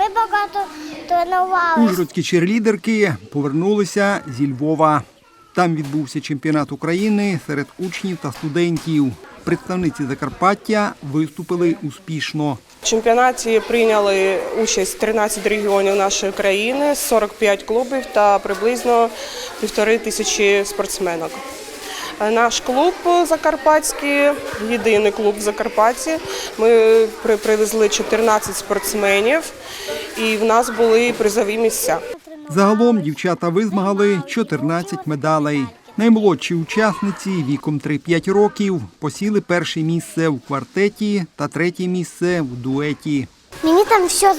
Ми багато тренувалися. Ужгородські черлідерки повернулися зі Львова. Там відбувся чемпіонат України серед учнів та студентів. Представниці Закарпаття виступили успішно. В чемпіонаті прийняли участь 13 регіонів нашої країни, 45 клубів та приблизно півтори тисячі спортсменок. Наш клуб Закарпатський, єдиний клуб в Закарпатті. Ми привезли 14 спортсменів і в нас були призові місця. Загалом дівчата визмагали 14 медалей. Наймолодші учасниці віком 3-5 років посіли перше місце в квартеті та третє місце в дуеті. Мені там все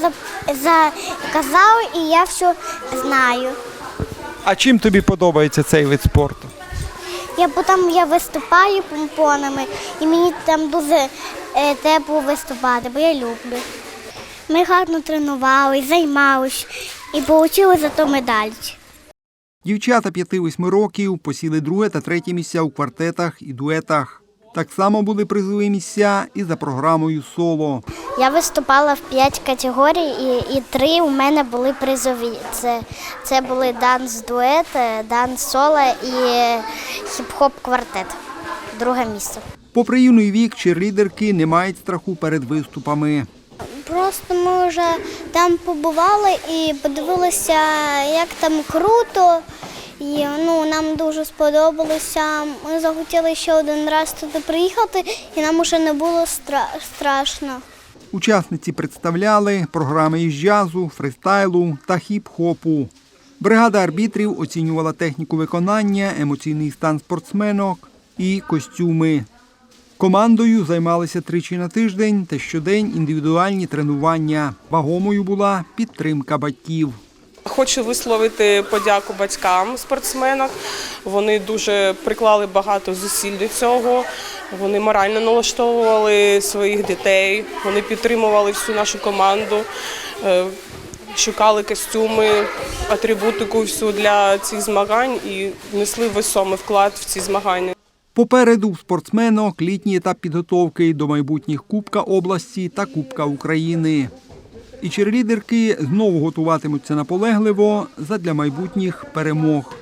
заказали і я все знаю. А чим тобі подобається цей вид спорту? Я потім я виступаю помпонами, і мені там дуже е, тепло виступати, бо я люблю. Ми гарно тренувалися, займалися і отримали за то медаль. Дівчата 5-8 років посіли друге та третє місця у квартетах і дуетах. Так само були призові місця і за програмою соло. Я виступала в п'ять категорій, і, і три у мене були призові. Це, це були данс дует, е, данс соло і хіп-хоп квартет. Друге місце. Попри юний вік, черлідерки не мають страху перед виступами. Просто ми вже там побували і подивилися, як там круто. І ну, нам дуже сподобалося. Ми захотіли ще один раз туди приїхати, і нам уже не було стра- страшно. Учасниці представляли програми із джазу, фристайлу та хіп-хопу. Бригада арбітрів оцінювала техніку виконання, емоційний стан спортсменок і костюми. Командою займалися тричі на тиждень та щодень індивідуальні тренування. Вагомою була підтримка батьків. Хочу висловити подяку батькам спортсменок. Вони дуже приклали багато зусиль до цього. Вони морально налаштовували своїх дітей, вони підтримували всю нашу команду, е, шукали костюми, атрибутику всю для цих змагань і несли весомий вклад в ці змагання. Попереду в спортсменок літній етап підготовки до майбутніх Кубка області та Кубка України. І черлідерки знову готуватимуться наполегливо задля майбутніх перемог.